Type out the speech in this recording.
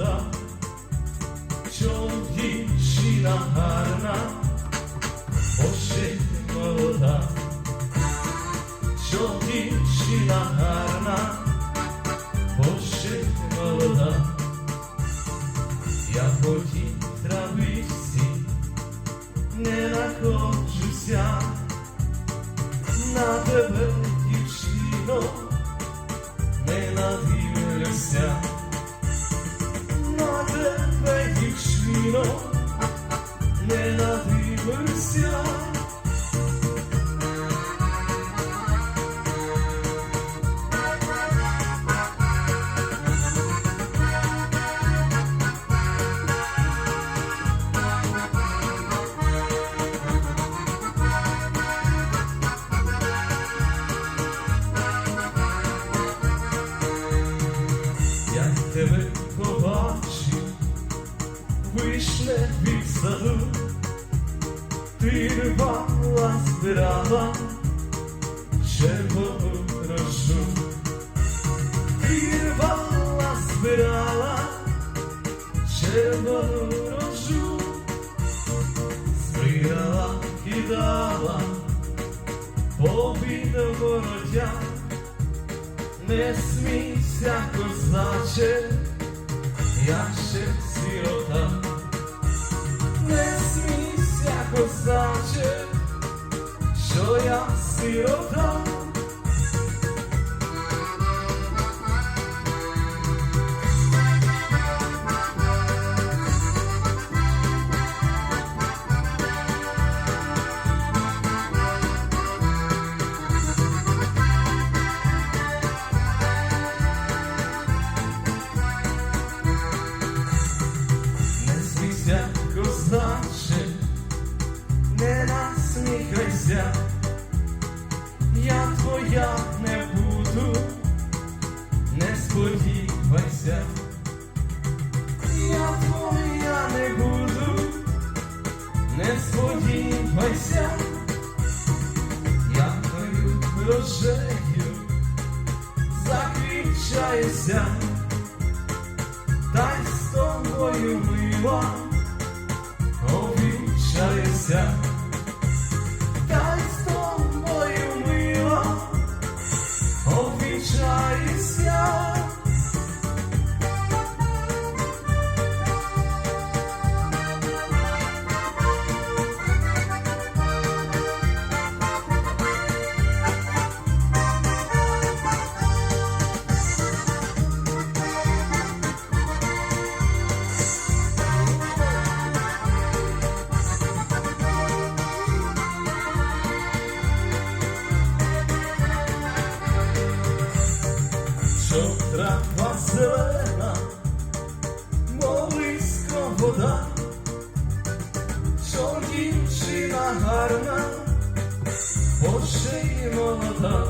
молода, чом дівчина гарна, ожити молода, чом дівчина гарна, ожити молода, я хотів травиці, не находжуся на тебе. Не вишне від саду, ти рвала, збирала червону рожу, ти рвала, збирала червону рожу, збирала, кидала, побіда воротя. Не смійся, козаче, я ще козаче, не насміхайся, я не буду, не сподівайся, я твоя не буду, не сподівайся, я твою рожею заквічаюся та й з тобою мила обвінчаюся, зелена, молисько вода, що дівчина гарна, бо ще молода.